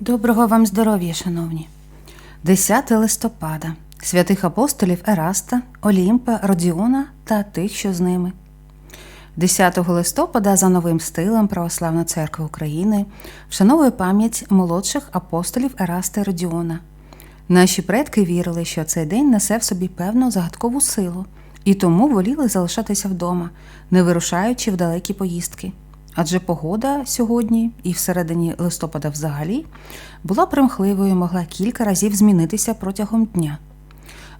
Доброго вам здоров'я, шановні. 10 листопада святих апостолів Ераста, Олімпа, Родіона та тих, що з ними. 10 листопада за новим стилем Православна церква України вшановує пам'ять молодших апостолів Ераста і Родіона. Наші предки вірили, що цей день несе в собі певну загадкову силу, і тому воліли залишатися вдома, не вирушаючи в далекі поїздки. Адже погода сьогодні і всередині листопада взагалі була примхливою, і могла кілька разів змінитися протягом дня.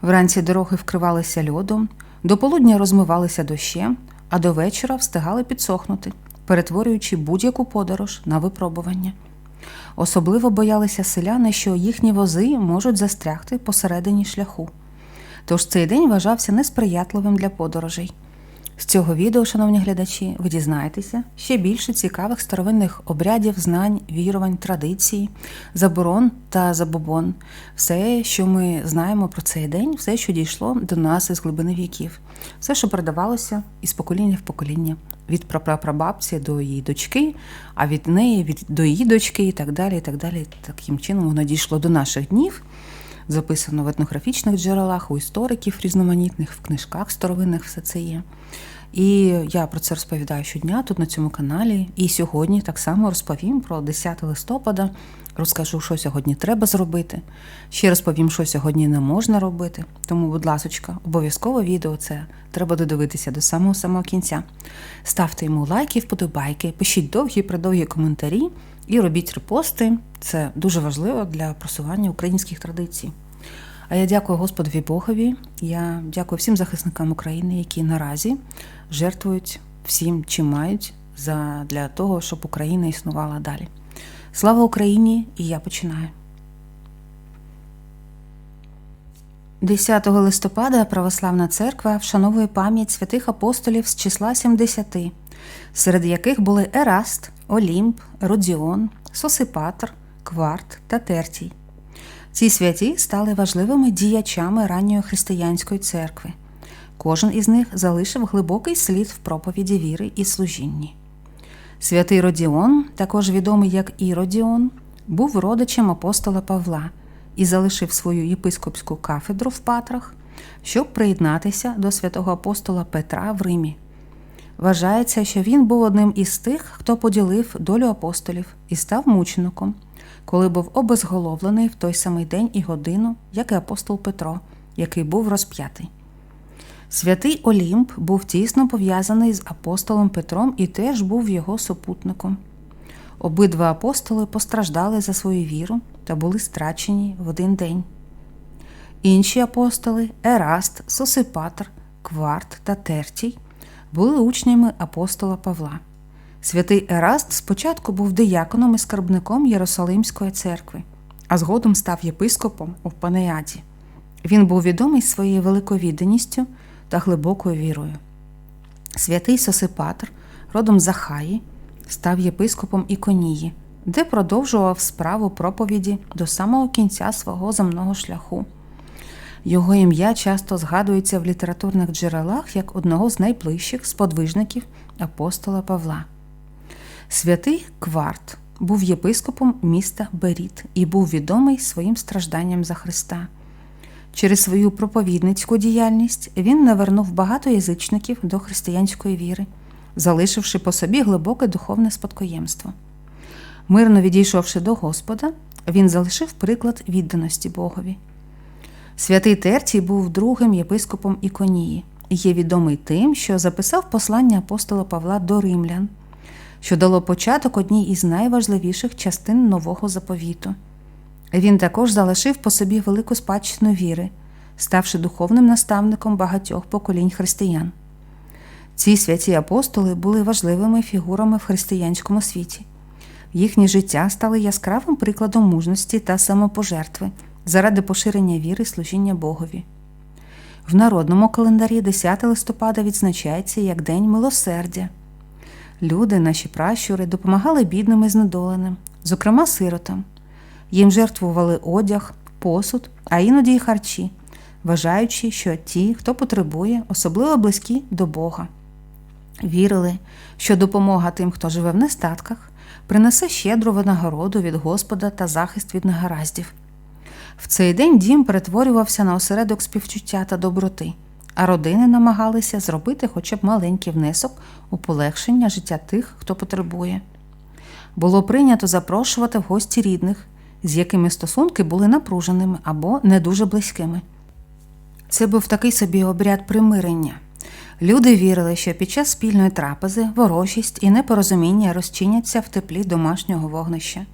Вранці дороги вкривалися льодом, до полудня розмивалися дощем, а до вечора встигали підсохнути, перетворюючи будь-яку подорож на випробування. Особливо боялися селяни, що їхні вози можуть застрягти посередині шляху. Тож цей день вважався несприятливим для подорожей. З цього відео, шановні глядачі, ви дізнаєтеся ще більше цікавих старовинних обрядів, знань, вірувань, традицій, заборон та забобон. Все, що ми знаємо про цей день, все, що дійшло до нас із глибини віків, все, що передавалося із покоління в покоління, від прапрапрабабці до її дочки, а від неї від до її дочки, і так далі. і так далі. Таким чином воно дійшло до наших днів записано в етнографічних джерелах, у істориків різноманітних, в книжках старовинних все це є. І я про це розповідаю щодня тут на цьому каналі. І сьогодні так само розповім про 10 листопада, розкажу, що сьогодні треба зробити. Ще розповім, що сьогодні не можна робити. Тому, будь ласочка, обов'язково відео це треба додивитися до самого самого кінця. Ставте йому лайки, вподобайки, пишіть довгі придовгі коментарі і робіть репости. Це дуже важливо для просування українських традицій. А я дякую Господові Богові. Я дякую всім захисникам України, які наразі жертвують всім, чим мають для того, щоб Україна існувала далі. Слава Україні! І я починаю. 10 листопада Православна церква вшановує пам'ять святих апостолів з числа 70, серед яких були Ераст, Олімп, Родіон, Сосипатр, Кварт та Тертій. Ці святі стали важливими діячами ранньої християнської церкви. Кожен із них залишив глибокий слід в проповіді віри і служінні. Святий Родіон, також відомий як Іродіон, був родичем апостола Павла і залишив свою єпископську кафедру в Патрах, щоб приєднатися до святого апостола Петра в Римі. Вважається, що він був одним із тих, хто поділив долю апостолів і став мучеником, коли був обезголовлений в той самий день і годину, як і апостол Петро, який був розп'ятий. Святий Олімп був тісно пов'язаний з апостолом Петром і теж був його супутником. Обидва апостоли постраждали за свою віру та були страчені в один день. Інші апостоли Ераст, Сосипатр, Кварт та Тертій були учнями апостола Павла. Святий Ераст спочатку був дияконом і скарбником Єрусалимської церкви, а згодом став єпископом у Панеаді. Він був відомий своєю великовідданістю та глибокою вірою. Святий Сосипатр, родом з Ахаї, став єпископом Іконії, де продовжував справу проповіді до самого кінця свого земного шляху. Його ім'я часто згадується в літературних джерелах як одного з найближчих сподвижників апостола Павла. Святий Кварт був єпископом міста Беріт і був відомий своїм стражданням за Христа. Через свою проповідницьку діяльність він навернув багато язичників до християнської віри, залишивши по собі глибоке духовне спадкоємство. Мирно відійшовши до Господа, він залишив приклад відданості Богові. Святий Тертій був другим єпископом Іконії і є відомий тим, що записав послання апостола Павла до римлян, що дало початок одній із найважливіших частин нового заповіту. Він також залишив по собі велику спадщину віри, ставши духовним наставником багатьох поколінь християн. Ці святі апостоли були важливими фігурами в християнському світі. Їхнє життя стали яскравим прикладом мужності та самопожертви заради поширення віри і служіння Богові. В народному календарі 10 листопада відзначається як День милосердя. Люди, наші пращури, допомагали бідним і знедоленим, зокрема сиротам. Їм жертвували одяг, посуд, а іноді й харчі, вважаючи, що ті, хто потребує, особливо близькі до Бога. Вірили, що допомога тим, хто живе в нестатках, принесе щедру винагороду від Господа та захист від негараздів. В цей день дім перетворювався на осередок співчуття та доброти, а родини намагалися зробити хоча б маленький внесок у полегшення життя тих, хто потребує. Було прийнято запрошувати в гості рідних, з якими стосунки були напруженими або не дуже близькими. Це був такий собі обряд примирення. Люди вірили, що під час спільної трапези ворожість і непорозуміння розчиняться в теплі домашнього вогнища.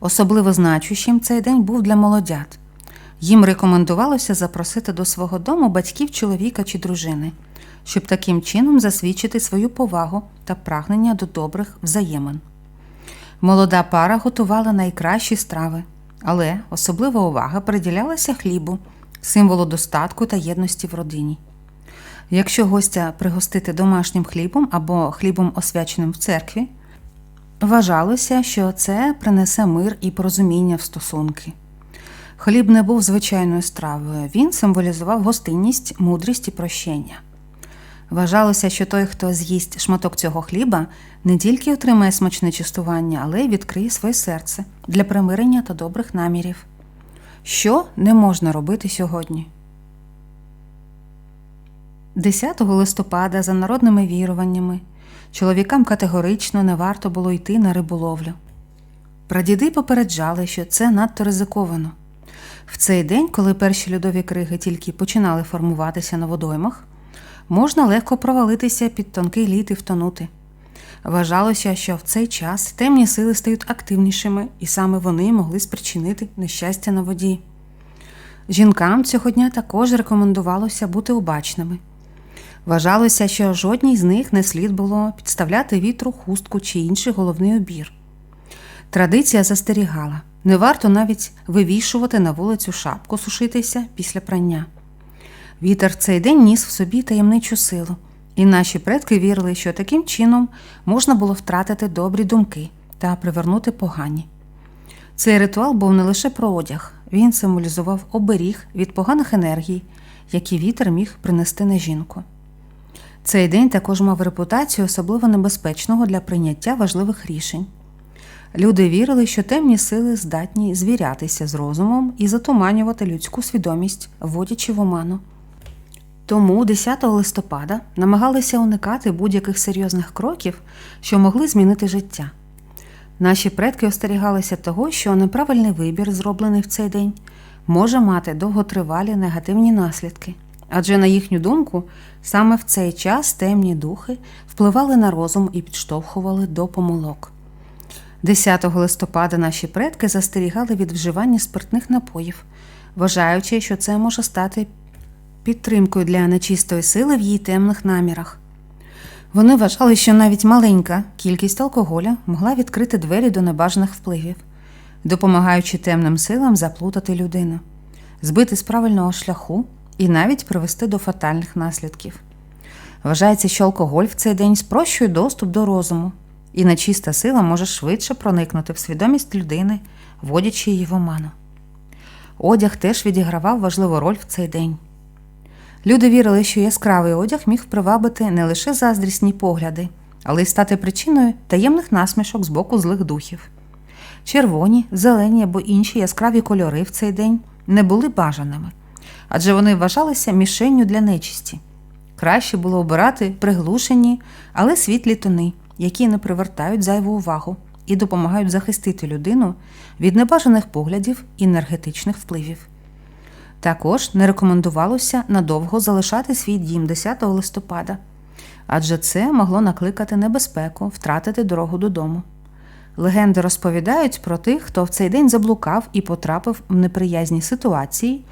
Особливо значущим цей день був для молодят. Їм рекомендувалося запросити до свого дому батьків чоловіка чи дружини, щоб таким чином засвідчити свою повагу та прагнення до добрих взаємин. Молода пара готувала найкращі страви, але особлива увага приділялася хлібу, символу достатку та єдності в родині. Якщо гостя пригостити домашнім хлібом або хлібом, освяченим в церкві, вважалося, що це принесе мир і порозуміння в стосунки. Хліб не був звичайною стравою, він символізував гостинність, мудрість і прощення. Вважалося, що той, хто з'їсть шматок цього хліба, не тільки отримає смачне частування, але й відкриє своє серце для примирення та добрих намірів. Що не можна робити сьогодні? 10 листопада за народними віруваннями чоловікам категорично не варто було йти на риболовлю. Прадіди попереджали, що це надто ризиковано. В цей день, коли перші льодові криги тільки починали формуватися на водоймах, можна легко провалитися під тонкий лід і втонути. Вважалося, що в цей час темні сили стають активнішими, і саме вони могли спричинити нещастя на воді. Жінкам цього дня також рекомендувалося бути обачними. Вважалося, що жодній з них не слід було підставляти вітру хустку чи інший головний убір. Традиція застерігала не варто навіть вивішувати на вулицю шапку сушитися після прання. Вітер цей день ніс в собі таємничу силу, і наші предки вірили, що таким чином можна було втратити добрі думки та привернути погані. Цей ритуал був не лише про одяг, він символізував оберіг від поганих енергій, які вітер міг принести на жінку. Цей день також мав репутацію особливо небезпечного для прийняття важливих рішень. Люди вірили, що темні сили здатні звірятися з розумом і затуманювати людську свідомість, вводячи в оману. Тому 10 листопада намагалися уникати будь-яких серйозних кроків, що могли змінити життя. Наші предки остерігалися того, що неправильний вибір, зроблений в цей день, може мати довготривалі негативні наслідки, адже, на їхню думку, саме в цей час темні духи впливали на розум і підштовхували до помилок. 10 листопада наші предки застерігали від вживання спиртних напоїв, вважаючи, що це може стати підтримкою для нечистої сили в її темних намірах. Вони вважали, що навіть маленька кількість алкоголя могла відкрити двері до небажаних впливів, допомагаючи темним силам заплутати людину, збити з правильного шляху і навіть привести до фатальних наслідків. Вважається, що алкоголь в цей день спрощує доступ до розуму, і нечиста сила може швидше проникнути в свідомість людини, вводячи її в оману. Одяг теж відігравав важливу роль в цей день. Люди вірили, що яскравий одяг міг привабити не лише заздрісні погляди, але й стати причиною таємних насмішок з боку злих духів. Червоні, зелені або інші яскраві кольори в цей день не були бажаними, адже вони вважалися мішенню для нечисті. Краще було обирати приглушені, але світлі тони, які не привертають зайву увагу і допомагають захистити людину від небажаних поглядів і енергетичних впливів. Також не рекомендувалося надовго залишати свій дім 10 листопада, адже це могло накликати небезпеку, втратити дорогу додому. Легенди розповідають про тих, хто в цей день заблукав і потрапив в неприязні ситуації,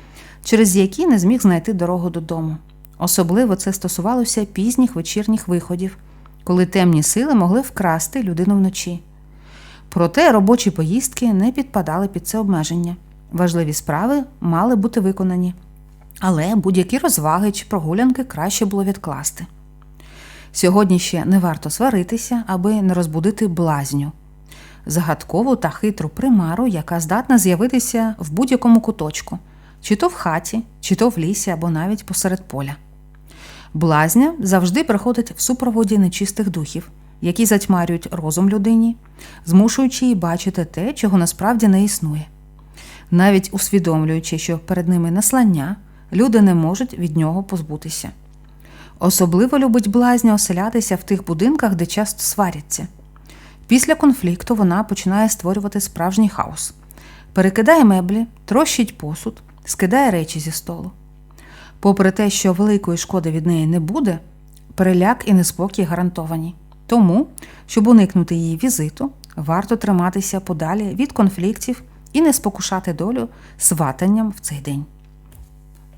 через які не зміг знайти дорогу додому. Особливо це стосувалося пізніх вечірніх виходів, коли темні сили могли вкрасти людину вночі. Проте робочі поїздки не підпадали під це обмеження. Важливі справи мали бути виконані, але будь-які розваги чи прогулянки краще було відкласти. Сьогодні ще не варто сваритися, аби не розбудити блазню, загадкову та хитру примару, яка здатна з'явитися в будь-якому куточку, чи то в хаті, чи то в лісі, або навіть посеред поля. Блазня завжди приходить в супроводі нечистих духів, які затьмарюють розум людині, змушуючи її бачити те, чого насправді не існує. Навіть усвідомлюючи, що перед ними наслання, люди не можуть від нього позбутися. Особливо любить блазня оселятися в тих будинках, де часто сваряться. Після конфлікту вона починає створювати справжній хаос, перекидає меблі, трощить посуд, скидає речі зі столу. Попри те, що великої шкоди від неї не буде, переляк і неспокій гарантовані. Тому, щоб уникнути її візиту, варто триматися подалі від конфліктів і не спокушати долю сватанням в цей день.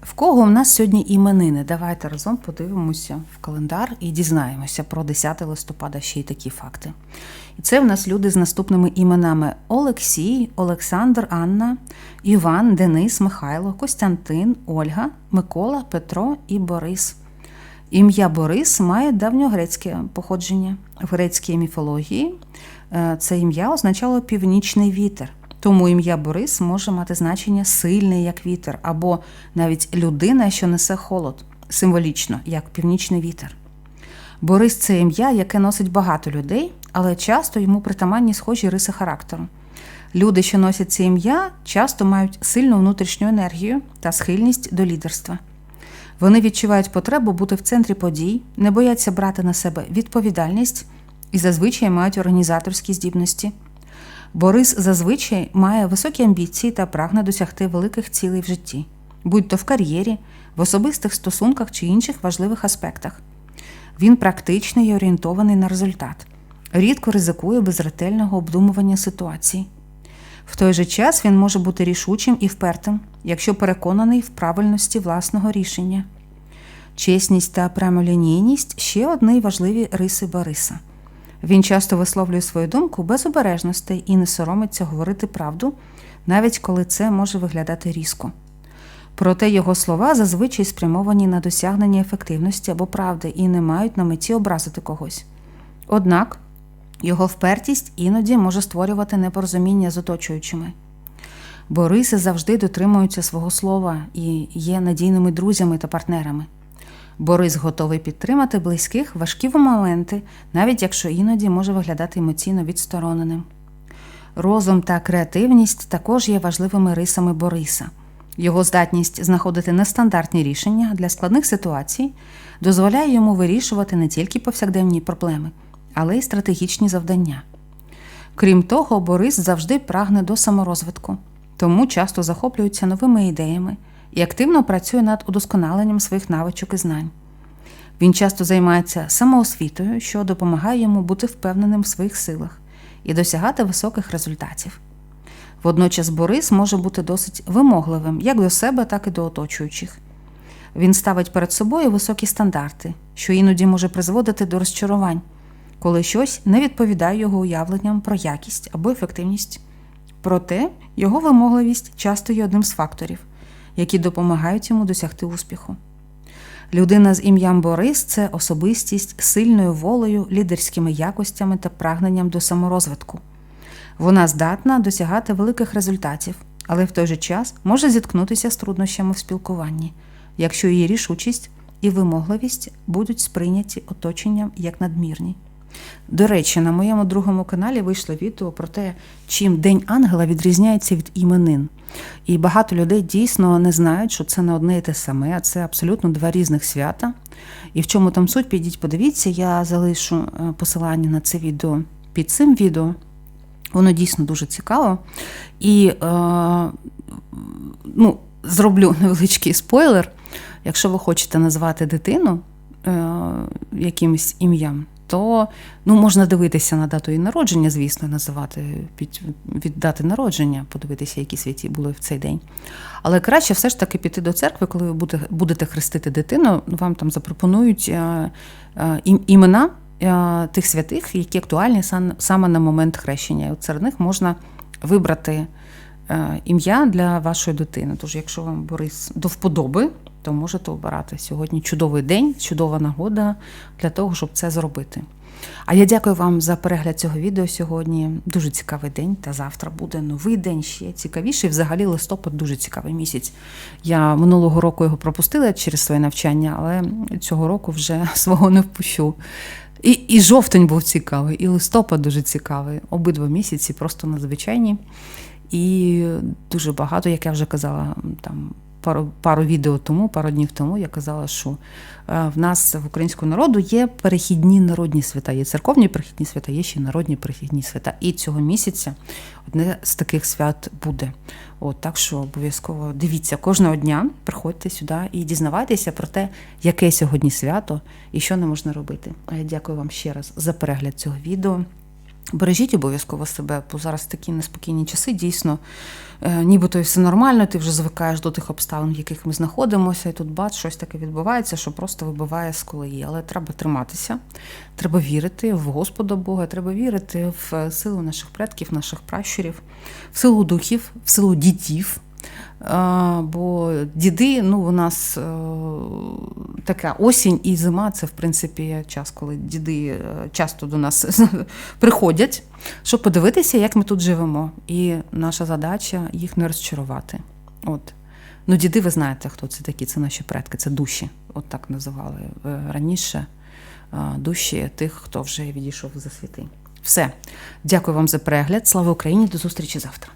В кого в нас сьогодні іменини? Давайте разом подивимося в календар і дізнаємося про 10 листопада ще й такі факти. І це в нас люди з наступними іменами: Олексій, Олександр, Анна, Іван, Денис, Михайло, Костянтин, Ольга, Микола, Петро і Борис. Ім'я Борис має давньогрецьке походження. В грецькій міфології е, це ім'я означало північний вітер. Тому ім'я Борис може мати значення сильний, як вітер, або навіть людина, що несе холод, символічно, як північний вітер. Борис це ім'я, яке носить багато людей, але часто йому притаманні схожі риси характеру. Люди, що носять це ім'я, часто мають сильну внутрішню енергію та схильність до лідерства. Вони відчувають потребу бути в центрі подій, не бояться брати на себе відповідальність і зазвичай мають організаторські здібності. Борис зазвичай має високі амбіції та прагне досягти великих цілей в житті, будь то в кар'єрі, в особистих стосунках чи інших важливих аспектах. Він практичний і орієнтований на результат, рідко ризикує без ретельного обдумування ситуацій. В той же час він може бути рішучим і впертим, якщо переконаний в правильності власного рішення. Чесність та прямолінійність ще одні важливі риси Бориса. Він часто висловлює свою думку без обережностей і не соромиться говорити правду, навіть коли це може виглядати різко. Проте його слова зазвичай спрямовані на досягнення ефективності або правди і не мають на меті образити когось. Однак його впертість іноді може створювати непорозуміння з оточуючими. Бориси завжди дотримуються свого слова і є надійними друзями та партнерами. Борис готовий підтримати близьких важкі моменти, навіть якщо іноді може виглядати емоційно відстороненим. Розум та креативність також є важливими рисами Бориса. Його здатність знаходити нестандартні рішення для складних ситуацій дозволяє йому вирішувати не тільки повсякденні проблеми, але й стратегічні завдання. Крім того, Борис завжди прагне до саморозвитку, тому часто захоплюється новими ідеями і активно працює над удосконаленням своїх навичок і знань. Він часто займається самоосвітою, що допомагає йому бути впевненим в своїх силах і досягати високих результатів. Водночас Борис може бути досить вимогливим як до себе, так і до оточуючих. Він ставить перед собою високі стандарти, що іноді може призводити до розчарувань, коли щось не відповідає його уявленням про якість або ефективність. Проте його вимогливість часто є одним з факторів, які допомагають йому досягти успіху. Людина з ім'ям Борис це особистість сильною волею, лідерськими якостями та прагненням до саморозвитку. Вона здатна досягати великих результатів, але в той же час може зіткнутися з труднощами в спілкуванні, якщо її рішучість і вимогливість будуть сприйняті оточенням як надмірні. До речі, на моєму другому каналі вийшло відео про те, чим День Ангела відрізняється від іменин. І багато людей дійсно не знають, що це не одне і те саме, а це абсолютно два різних свята. І в чому там суть, підіть, подивіться, я залишу е, посилання на це відео під цим відео. Воно дійсно дуже цікаво. І е, ну, зроблю невеличкий спойлер. Якщо ви хочете назвати дитину е, якимось ім'ям, то ну, можна дивитися на дату її народження, звісно, називати під, від дати народження, подивитися, які святі були в цей день. Але краще все ж таки піти до церкви, коли ви будете, хрестити дитину, вам там запропонують е, е, імена е, тих святих, які актуальні саме на момент хрещення. І от серед них можна вибрати ім'я для вашої дитини. Тож, якщо вам Борис до вподоби, то можете обирати сьогодні чудовий день, чудова нагода для того, щоб це зробити. А я дякую вам за перегляд цього відео сьогодні. Дуже цікавий день, та завтра буде новий день ще цікавіший. Взагалі, листопад дуже цікавий місяць. Я минулого року його пропустила через своє навчання, але цього року вже свого не впущу. І, і жовтень був цікавий, і листопад дуже цікавий. Обидва місяці просто надзвичайні. І дуже багато, як я вже казала, там пару, пару відео тому, пару днів тому, я казала, що е, в нас в українського народу є перехідні народні свята. Є церковні перехідні свята, є ще народні перехідні свята. І цього місяця одне з таких свят буде. От так що обов'язково дивіться кожного дня, приходьте сюди і дізнавайтеся про те, яке сьогодні свято і що не можна робити. А я дякую вам ще раз за перегляд цього відео. Бережіть обов'язково себе, бо зараз такі неспокійні часи, дійсно, е, нібито і все нормально, ти вже звикаєш до тих обставин, в яких ми знаходимося, і тут бац, щось таке відбувається, що просто вибиває з колеї. Але треба триматися, треба вірити в Господа Бога, треба вірити в силу наших предків, наших пращурів, в силу духів, в силу дітів. Бо діди, ну, у нас е, така осінь і зима це, в принципі, час, коли діди е, часто до нас приходять, щоб подивитися, як ми тут живемо. І наша задача їх не розчарувати. От. Ну, діди, ви знаєте, хто це такі, це наші предки, це душі, от так називали е, раніше. е, Душі тих, хто вже відійшов за світи. Все. Дякую вам за перегляд. Слава Україні! До зустрічі завтра.